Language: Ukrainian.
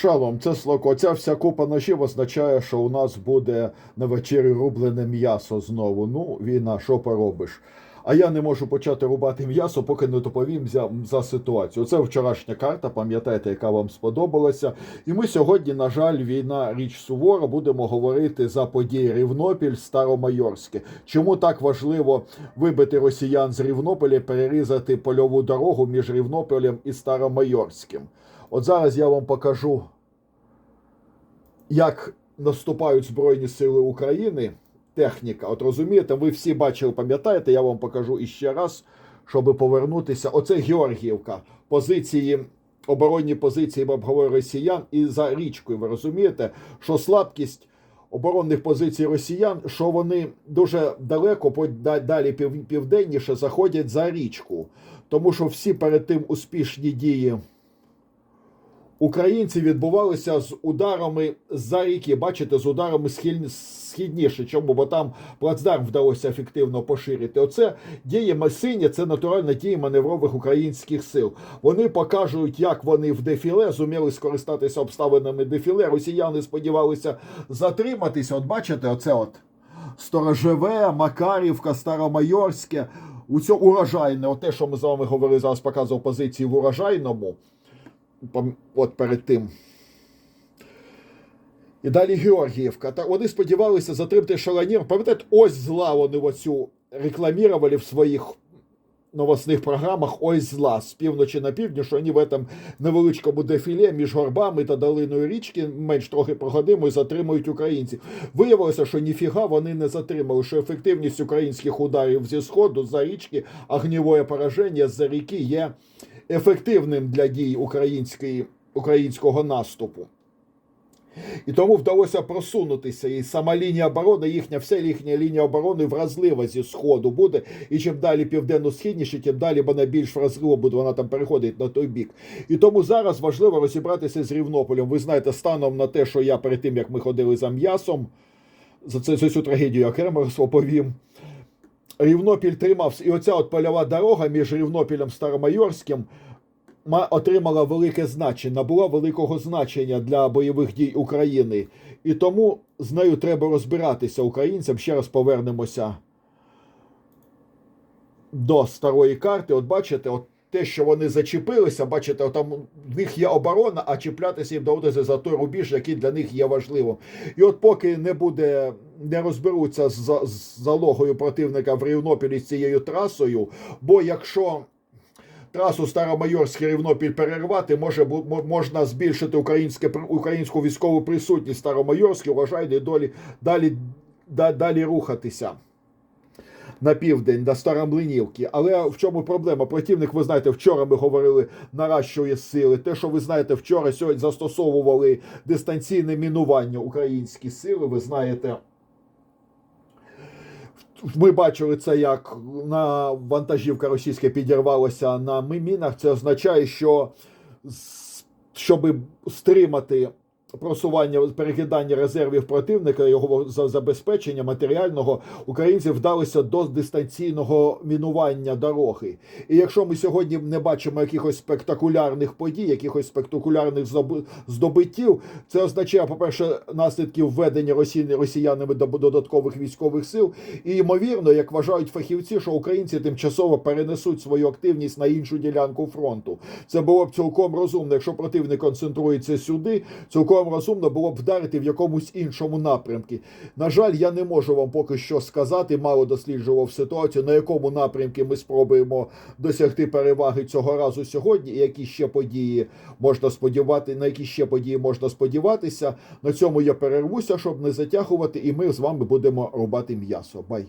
Шалом, це Слоко. Ця вся купа ножів означає, що у нас буде на вечері рублене м'ясо знову. Ну, війна, що поробиш? А я не можу почати рубати м'ясо, поки не доповім за, за ситуацію. Це вчорашня карта, пам'ятаєте, яка вам сподобалася. І ми сьогодні, на жаль, війна річ сувора, будемо говорити за події Рівнопіль, Старомайорське. Чому так важливо вибити росіян з Рівнополя, перерізати польову дорогу між Рівнополем і Старомайорським? От зараз я вам покажу, як наступають Збройні Сили України. Техніка. От розумієте, ви всі бачили, пам'ятаєте, я вам покажу іще раз, щоб повернутися. Оце Георгіївка. Позиції, оборонні позиції бабгової росіян і за річкою. Ви розумієте, що слабкість оборонних позицій росіян, що вони дуже далеко, далі південніше заходять за річку. Тому що всі перед тим успішні дії українців відбувалися з ударами за ріки. Бачите, з ударами схиль- східніше. Чому? Бо там плацдарм вдалося ефективно поширити. Оце дії Масині, це натуральна дії маневрових українських сил. Вони покажуть, як вони в дефіле зуміли скористатися обставинами дефіле. Росіяни сподівалися затриматися. От бачите, оце от Сторожеве, Макарівка, Старомайорське. У цьому урожайне, те, що ми з вами говорили, зараз показував позиції в урожайному. От перед тим. І далі Георгіївка. Та вони сподівалися затримати шаланір. Пам'ятаєте, ось зла вони оцю рекламірували в своїх новосних програмах. Ось зла з півночі на півдні, що вони в этом невеличкому дефіле між горбами та долиною річки менш трохи прогодимо і затримують українців. Виявилося, що ніфіга вони не затримали, що ефективність українських ударів зі сходу за річки, огнівое пораження з-за ріки є ефективним для дій української, українського наступу. І тому вдалося просунутися. І сама лінія оборони, їхня вся їхня лінія оборони вразлива зі сходу буде. І чим далі південно-східніше, тим далі вона більш вразлива буде, вона там переходить на той бік. І тому зараз важливо розібратися з Рівнополем. Ви знаєте, станом на те, що я перед тим як ми ходили за м'ясом, за це за цю трагедію окремо розповім. Рівнопіль тримався, і оця от польова дорога між Рівнопілем і Старомайорським отримала велике значення, набула великого значення для бойових дій України. І тому з нею треба розбиратися українцям. Ще раз повернемося до старої карти. От бачите, от те, що вони зачепилися, бачите, от там в них є оборона, а чіплятися їм доводиться за той рубіж, який для них є важливим. І от поки не буде, не розберуться з, за- з залогою противника в Рівнопілі з цією трасою, бо якщо трасу Старомайорський Рівнопіль перервати, може можна збільшити українське українську військову присутність Старомайорській, вважайте, долі далі, далі рухатися. На південь до Старомлинівки. Але в чому проблема? Противник, ви знаєте, вчора ми говорили, наращує сили. Те, що ви знаєте, вчора сьогодні застосовували дистанційне мінування українські сили. Ви знаєте, ми бачили це, як на вантажівка російська підірвалася на мінах. Це означає, що щоб стримати просування перекидання резервів противника, його за- забезпечення матеріального, українці вдалися до дистанційного мінування дороги. І якщо ми сьогодні не бачимо якихось спектакулярних подій, якихось спектакулярних здоби- здобиттів, це означає, по-перше, наслідків введення росіян, росіянами до додаткових військових сил. І ймовірно, як вважають фахівці, що українці тимчасово перенесуть свою активність на іншу ділянку фронту. Це було б цілком розумно, якщо противник концентрується сюди, цілком розумно було б вдарити в якомусь іншому напрямку. На жаль, я не можу вам поки що сказати, мало досліджував ситуацію, на якому напрямку ми спробуємо досягти переваги цього разу сьогодні, і які ще події можна сподівати, на які ще події можна сподіватися. На цьому я перервуся, щоб не затягувати, і ми з вами будемо рубати м'ясо. Бай.